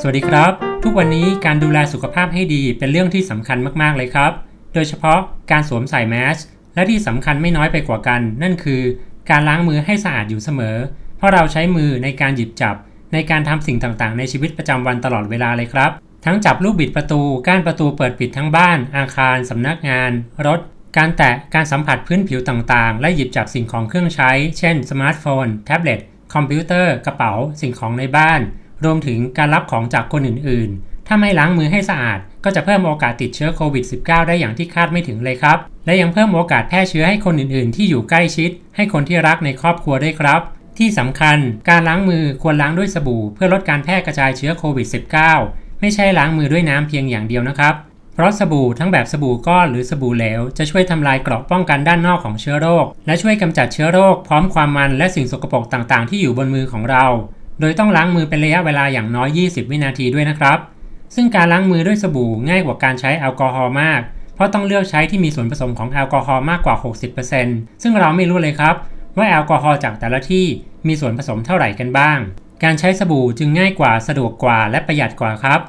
สวัสดีครับ ทุกวันนี้การดูแลสุขภาพให้ดีเป็นเรื่องที่สำคัญมาก ๆ เลยครับ โดยเฉพาะการสวมใส่แมสและที่สำคัญไม่น้อยไปกว่ากัน นั่นคือการล้างมือให้สะอาดอยู่เสมอ เพราะเราใช้มือในการหยิบจับ ในการทำสิ่งต่างๆ ในชีวิตประจำวันตลอดเวลาเลยครับ ทั้งจับลูกบิดประตู ก้านประตูเปิดปิดทั้งบ้าน อาคารสำนักงาน รถ การแตะการสัมผัสพื้นผิวต่างๆ และหยิบจับสิ่งของเครื่องใช้ เช่นสมาร์ทโฟน แท็บเล็ตคอมพิวเตอร์กระเป๋า สิ่งของในบ้าน รวมถึงการรับของจากคนอื่นๆ ถ้าไม่ล้างมือให้สะอาด ก็จะเพิ่มโอกาสติดเชื้อโควิด -19 ได้อย่างที่คาดไม่ถึงเลยครับ และยังเพิ่มโอกาสแพร่เชื้อให้คนอื่นๆ ที่อยู่ใกล้ชิด ให้คนที่รักในครอบครัวได้ครับ ที่สำคัญ การล้างมือควรล้างด้วยสบู่ เพื่อลดการแพร่กระจายเชื้อโควิด -19 ไม่ใช่ล้างมือด้วยน้ำเพียงอย่างเดียวนะครับเพราะสบู่ทั้งแบบสบู่ก้อนหรือสบู่เหลว จะช่วยทำลายเกราะป้องกันด้านนอกของเชื้อโรค และช่วยกำจัดเชื้อโรค พร้อมความมันและสิ่งสกปรกต่างๆ ที่อยู่บนมือของเรา โดยต้องล้างมือเป็นระยะเวลาอย่างน้อย 20 วินาทีด้วยนะครับ ซึ่งการล้างมือด้วยสบู่ง่ายกว่าการใช้แอลกอฮอล์มาก เพราะต้องเลือกใช้ที่มีส่วนผสมของแอลกอฮอล์มากกว่า 60%ซึ่งเราไม่รู้เลยครับ ว่าแอลกอฮอล์จากแต่ละที่มีส่วนผสมเท่าไหร่กันบ้าง การใช้สบู่จึงง่ายกว่าสะดวกกว่าและประหยัดกว่าครับ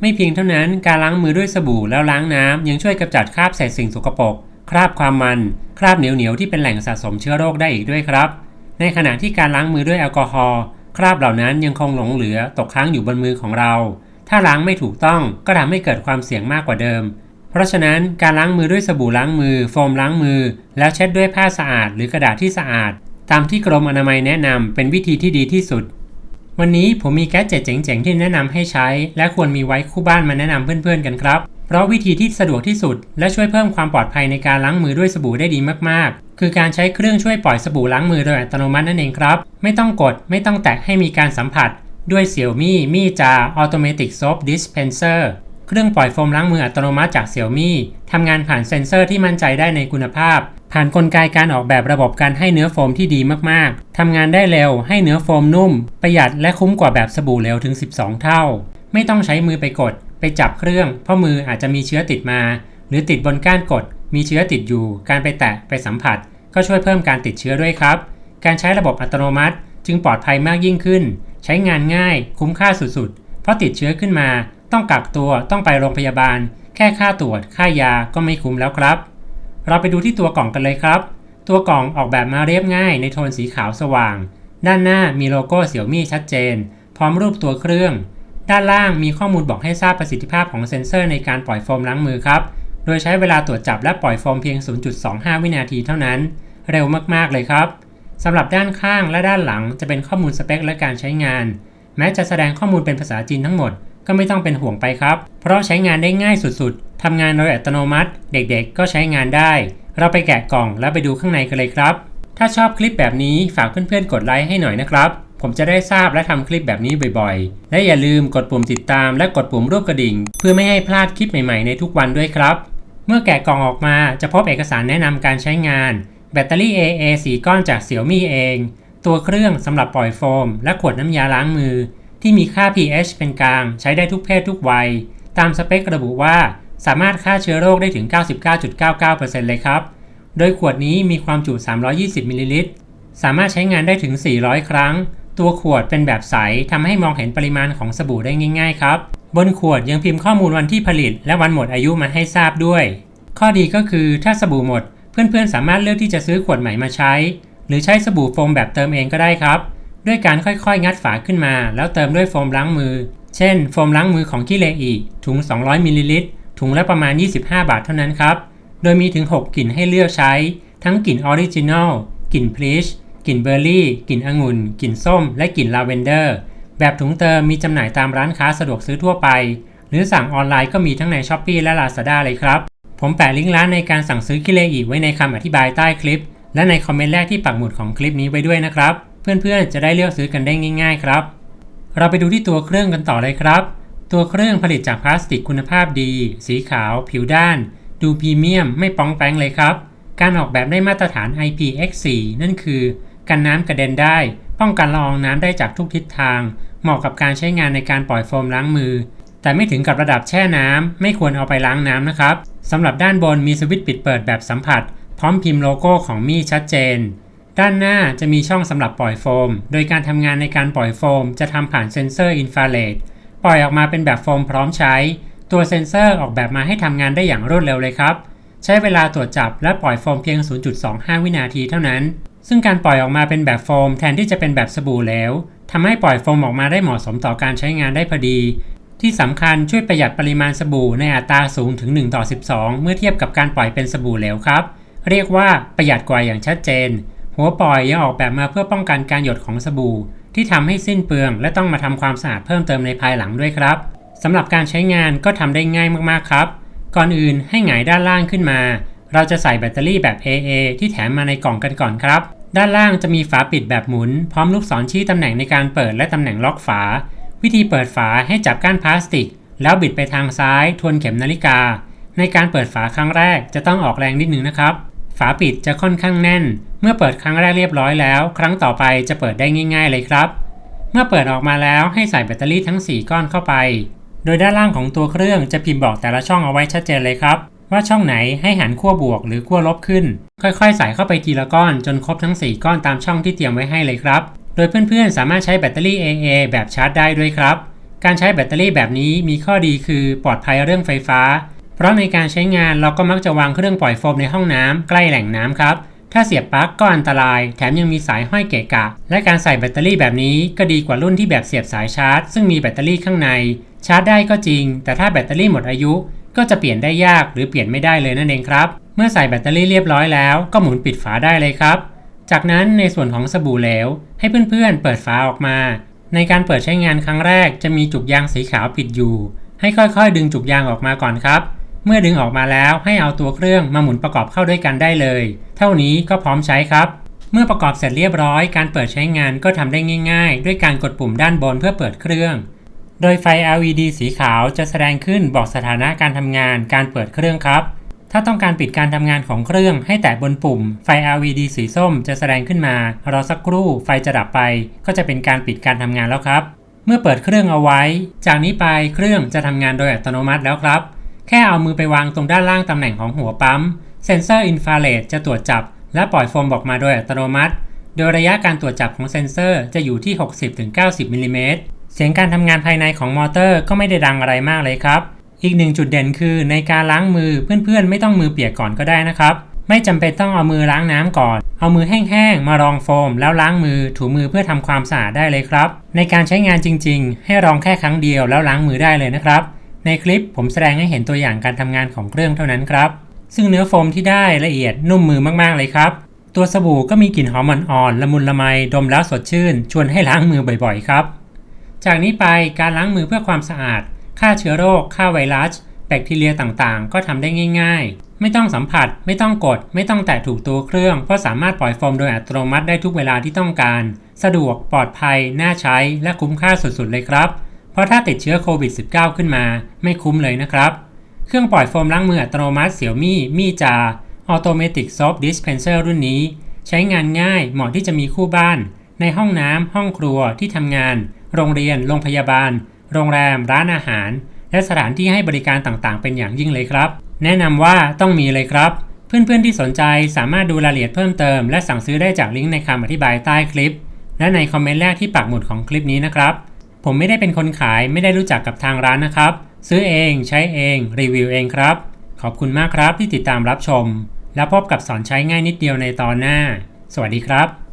ไม่เพียงเท่านั้นการล้างมือด้วยสบู่แล้วล้างน้ำยังช่วยกำจัดคราบเศษสิ่งสกปรกคราบความมัน คราบเหนียวเหนียวๆที่เป็นแหล่งสะสมเชื้อโรคได้อีกด้วยครับ ในขณะที่การล้างมือด้วยแอลกอฮอล์ คราบเหล่านั้นยังคงหลงเหลือตกค้างอยู่บนมือของเรา ถ้าล้างไม่ถูกต้องก็ทำให้เกิดความเสี่ยงมากกว่าเดิม เพราะฉะนั้นการล้างมือด้วยสบู่ล้างมือ โฟมล้างมือ แล้วเช็ดด้วยผ้าสะอาด หรือกระดาษที่สะอาด ตามที่กรมอนามัยแนะนำเป็นวิธีที่ดีที่สุด วันนี้ผมมีแก๊สเจ็ตเจ๋งๆที่แนะนำให้ใช้ และควรมีไว้คู่บ้านมาแนะนำเพื่อนๆกันครับ เพราะวิธีที่สะดวกที่สุด และช่วยเพิ่มความปลอดภัยในการล้างมือด้วยสบู่ได้ดีมากๆ คือการใช้เครื่องช่วยปล่อยสบู่ล้างมือโดยอัตโนมัตินั่นเองครับ ไม่ต้องกดไม่ต้องแตะให้มีการสัมผัส ด้วย Xiaomi Mi Jar Automatic Soap Dispenser เครื่องปล่อยโฟมล้างมืออัตโนมัติจาก Xiaomi ทำงานผ่านเซ็นเซอร์ที่มั่นใจได้ในคุณภาพ ผ่านนกลไกการออกแบบระบบการให้เนื้อโฟมที่ดีมากๆทำงานได้เร็วให้เนื้อโฟมนุ่ม ประหยัดและคุ้มกว่าแบบสบู่เหลวถึง 12 เท่า ไม่ต้องใช้มือไปกด ไปจับเครื่อง เพราะมืออาจจะมีเชื้อติดมา หรือติดบนก้านกด มีเชื้อติดอยู่ การไปแตะไปสัมผัส ก็ช่วยเพิ่มการติดเชื้อด้วยครับ การใช้ระบบอัตโนมัติ จึงปลอดภัยมากยิ่งขึ้น ใช้งานง่าย คุ้มค่าสุดๆ เพราะติดเชื้อขึ้นมา ต้องกักตัวต้องไปโรงพยาบาล แค่ค่าตรวจ ค่ายาก็ไม่คุ้มแล้วครับ เราไปดูที่ตัวกล่องกันเลยครับ ตัวกล่องออกแบบมาเรียบง่าย ในโทนสีขาวสว่าง ด้านหน้ามีโลโก้เสี่ยวมี่ชัดเจน พร้อมรูปตัวเครื่อง ด้านล่างมีข้อมูลบอกให้ทราบประสิทธิภาพของเซ็นเซอร์ในการปล่อยโฟมล้างมือครับ โดยใช้เวลาตรวจจับและปล่อยโฟมเพียง 0.25 วินาทีเท่านั้น เร็วมากๆเลยครับสำหรับด้านข้างและด้านหลังจะเป็นข้อมูลสเปคและการใช้งาน แม้จะแสดงข้อมูลเป็นภาษาจีนทั้งหมด ก็ไม่ต้องเป็นห่วงไปครับ เพราะใช้งานได้ง่ายสุดๆทำงานโดยอัตโนมัติ เด็กๆ ก็ใช้งานได้ เราไปแกะกล่องแล้วไปดูข้างในกันเลยครับ ถ้าชอบคลิปแบบนี้ฝากเพื่อนๆกดไลค์ให้หน่อยนะครับ ผมจะได้ทราบและทำคลิปแบบนี้บ่อยๆ และอย่าลืมกดปุ่มติดตามและกดปุ่มรูปกระดิ่ง เพื่อไม่ให้พลาดคลิปใหม่ๆในทุกวันด้วยครับ เมื่อแกะกล่องออกมาจะพบเอกสารแนะนำการใช้งาน แบตเตอรี่ AA 4ก้อนจาก Xiaomi เอง ตัวเครื่องสำหรับปล่อยโฟม และขวดน้ำยาล้างมือ ที่มีค่า pH เป็นกลาง ใช้ได้ทุกเพศทุกวัย ตามสเปคระบุว่าสามารถฆ่าเชื้อโรคได้ถึง 99.99%เลยครับ โดยขวดนี้มีความจุ 320มิลลิลิตร สามารถใช้งานได้ถึง 400 ครั้ง ตัวขวดเป็นแบบใสทำให้มองเห็นปริมาณของสบู่ได้ง่ายๆครับ บนขวดยังพิมพ์ข้อมูลวันที่ผลิต และวันหมดอายุมาให้ทราบด้วย ข้อดีก็คือถ้าสบู่หมด เพื่อนๆสามารถเลือกที่จะซื้อขวดใหม่มาใช้ หรือใช้สบู่โฟมแบบเติมเองก็ได้ครับ ด้วยการค่อยๆ งัดฝาขึ้นมา แล้วเติมด้วยโฟมล้างมือ เช่น โฟมล้างมือของกิเลอีถุง 200มิลลิลิตรถุงละประมาณ 25 บาทเท่านั้นครับ โดยมีถึง 6 กลิ่นให้เลือกใช้ ทั้งกลิ่นออริจินอล กลิ่นพลีช กลิ่นเบอร์รี่ กลิ่นองุ่น กลิ่นส้ม และกลิ่นลาเวนเดอร์ แบบถุงเติมมีจำหน่ายตามร้านค้าสะดวกซื้อทั่วไป หรือสั่งออนไลน์ก็มีทั้งใน s h อ p e e และ Lazada เลยครับ ผมแปะลิงก์ร้านในการสั่งซื้อกิเลอีไว้ในคำอธิบายใต้คลิป และในคอมเมนต์แรกที่ปักหมุดของคลิปนี้ไว้ด้วยนะครับ เพื่อนๆ จะได้เลือกซื้อกันได้ง่าย ๆ ครับ เราไปดูที่ตัวเครื่องกันต่อเลยครับ ตัวเครื่องผลิตจากพลาสติกคุณภาพดี สีขาว ผิวด้าน ดูพรีเมียม ไม่ป้องแป้งเลยครับ การออกแบบได้มาตรฐาน IPX4 นั่นคือ กันน้ำกระเด็นได้ ป้องกันละอองน้ำได้จากทุกทิศทาง เหมาะกับการใช้งานในการปล่อยโฟมล้างมือ แต่ไม่ถึงกับระดับแช่น้ำไม่ควรเอาไปล้างน้ำนะครับสำหรับด้านบนมีสวิตช์ปิดเปิดแบบสัมผัส พร้อมพิมพ์โลโก้ของมี่ชัดเจน ด้านหน้าจะมีช่องสำหรับปล่อยโฟม โดยการทำงานในการปล่อยโฟม จะทำผ่านเซ็นเซอร์อินฟราเรดปล่อยออกมาเป็นแบบโฟมพร้อมใช้ ตัวเซ็นเซอร์ออกแบบมาให้ทำงานได้อย่างรวดเร็วเลยครับ ใช้เวลาตรวจจับและปล่อยโฟมเพียง 0.25 วินาทีเท่านั้น ซึ่งการปล่อยออกมาเป็นแบบโฟมแทนที่จะเป็นแบบสบู่แล้วทำให้ปล่อยโฟมออกมาได้เหมาะสมต่อการใช้งานได้พอดี ที่สำคัญช่วยประหยัดปริมาณสบู่ในอัตราสูงถึง1ต่อ12 เมื่อเทียบกับการปล่อยเป็นสบู่เหลวครับ เรียกว่าประหยัดกว่าอย่างชัดเจน หัวปล่อยยังออกแบบมาเพื่อป้องกันการหยดของสบู่ ที่ทำให้สิ้นเปลือง และต้องมาทำความสะอาดเพิ่มเติมในภายหลังด้วยครับสำหรับการใช้งานก็ทำได้ง่ายมากๆครับ ก่อนอื่นให้หงายด้านล่างขึ้นมา เราจะใส่แบตเตอรี่แบบ AA ที่แถมมาในกล่องกันก่อนครับ ด้านล่างจะมีฝาปิดแบบหมุน พร้อมลูกศรชี้ตำแหน่งในการเปิดและตำแหน่งล็อกฝา วิธีเปิดฝาให้จับก้านพลาสติก แล้วบิดไปทางซ้ายทวนเข็มนาฬิกา ในการเปิดฝาครั้งแรกจะต้องออกแรงนิดนึงนะครับ ฝาปิดจะค่อนข้างแน่น เมื่อเปิดครั้งแรกเรียบร้อยแล้ว ครั้งต่อไปจะเปิดได้ง่าย ๆ เลยครับ เมื่อเปิดออกมาแล้วให้ใส่แบตเตอรี่ทั้ง 4 ก้อนเข้าไป โดยด้านล่างของตัวเครื่องจะพิมพ์บอกแต่ละช่องเอาไว้ชัดเจนเลยครับ ว่าช่องไหนให้หันขั้วบวกหรือขั้วลบขึ้น ค่อยๆ ใส่เข้าไปทีละก้อนจนครบทั้ง 4 ก้อนตามช่องที่เตรียมไว้ให้เลยครับ โดยเพื่อนๆ สามารถใช้แบตเตอรี่ AA แบบชาร์จได้ด้วยครับ การใช้แบตเตอรี่แบบนี้มีข้อดีคือปลอดภัยเรื่องไฟฟ้า เพราะในการใช้งานเราก็มักจะวางเครื่องปล่อยโฟมในห้องน้ำใกล้แหล่งน้ำครับถ้าเสียบปลั๊กก็อันตราย แถมยังมีสายห้อยเกะกะ และการใส่แบตเตอรี่แบบนี้ก็ดีกว่ารุ่นที่แบบเสียบสายชาร์จ ซึ่งมีแบตเตอรี่ข้างใน ชาร์จได้ก็จริง แต่ถ้าแบตเตอรี่หมดอายุ ก็จะเปลี่ยนได้ยากหรือเปลี่ยนไม่ได้เลยนั่นเองครับ เมื่อใส่แบตเตอรี่เรียบร้อยแล้วก็หมุนปิดฝาได้เลยครับ จากนั้นในส่วนของสบู่เหลว ให้เพื่อนๆเปิดฝาออกมา ในการเปิดใช้งานครั้งแรกจะมีจุกยางสีขาวปิดอยู่ ให้ค่อยๆ ดึงจุกยางออกมาก่อนครับ เมื่อดึงออกมาแล้วให้เอาตัวเครื่องมาหมุนประกอบเข้าด้วยกันได้เลย เท่านี้ก็พร้อมใช้ครับเมื่อประกอบเสร็จเรียบร้อย การเปิดใช้งานก็ทำได้ง่าย ๆ ด้วยการกดปุ่มด้านบนเพื่อเปิดเครื่อง โดยไฟ LED สีขาวจะแสดงขึ้นบอกสถานะการทำงานการเปิดเครื่องครับ ถ้าต้องการปิดการทำงานของเครื่องให้แตะบนปุ่ม ไฟ LED สีส้มจะแสดงขึ้นมา รอสักครู่ไฟจะดับไป ก็จะเป็นการปิดการทำงานแล้วครับ เมื่อเปิดเครื่องเอาไว้ จากนี้ไปเครื่องจะทำงานโดยอัตโนมัติแล้วครับ แค่เอามือไปวางตรงด้านล่างตำแหน่งของหัวปั๊ม เซ็นเซอร์อินฟราเรดจะตรวจจับ และปล่อยโฟมออกมาโดยอัตโนมัติ โดยระยะการตรวจจับของเซ็นเซอร์จะอยู่ที่ 60-90มิลลิเมตร เสียงการทำงานภายในของมอเตอร์ก็ไม่ได้ดังอะไรมากเลยครับ อีกหนึ่งจุดเด่นคือในการล้างมือเพื่อนๆ ไม่ต้องมือเปียกก่อนก็ได้นะครับ ไม่จำเป็นต้องเอามือล้างน้ำก่อน เอามือแห้งๆ มารองโฟม แล้วล้างมือถูมือเพื่อทำความสะอาดได้เลยครับ ในการใช้งานจริงๆ ให้รองแค่ครั้งเดียวแล้วล้างมือได้เลยนะครับ ในคลิปผมแสดงให้เห็นตัวอย่างการทำงานของเครื่องเท่านั้นครับ ซึ่งเนื้อโฟมที่ได้ละเอียดนุ่มมือมากๆเลยครับตัวสบู่ก็มีกลิ่นหอมอ่อนๆละมุนละไมดมแล้วสดชื่น ชวนให้ล้างมือบ่อยๆ ครับ จากนี้ไปการล้างมือเพื่อความสะอาด ฆ่าเชื้อโรค ฆ่าไวรัส แบคทีเรียต่างๆ ก็ทำได้ง่าย ๆ ไม่ต้องสัมผัส ไม่ต้องกด ไม่ต้องแตะถูกตัวเครื่อง เพราะสามารถปล่อยโฟมโดยอัตโนมัติได้ทุกเวลาที่ต้องการ สะดวก ปลอดภัย น่าใช้ และคุ้มค่าสุดๆเลยครับ เพราะถ้าติดเชื้อโควิด -19 ขึ้นมา ไม่คุ้มเลยนะครับ เครื่องปล่อยโฟมล้างมืออัตโนมัติเสี่ยวมี่มี่จา Automatic Soap Dispenser รุ่นนี้ ใช้งานง่ายเหมาะที่จะมีคู่บ้าน ในห้องน้ำห้องครัวที่ทำงาน โรงเรียน โรงพยาบาล โรงแรม ร้านอาหาร และสถานที่ให้บริการต่างๆ เป็นอย่างยิ่งเลยครับ แนะนำว่าต้องมีเลยครับ เพื่อนๆที่สนใจสามารถดูรายละเอียดเพิ่มเติม และสั่งซื้อได้จากลิงก์ในคำอธิบายใต้คลิป และในคอมเมนต์แรกที่ปักหมุดของคลิปนี้นะครับ ผมไม่ได้เป็นคนขายไม่ได้รู้จักกับทางร้านนะครับ ซื้อเองใช้เองรีวิวเองครับ ขอบคุณมากครับที่ติดตามรับชม แล้วพบกับสอนใช้ง่ายนิดเดียวในตอนหน้า สวัสดีครับ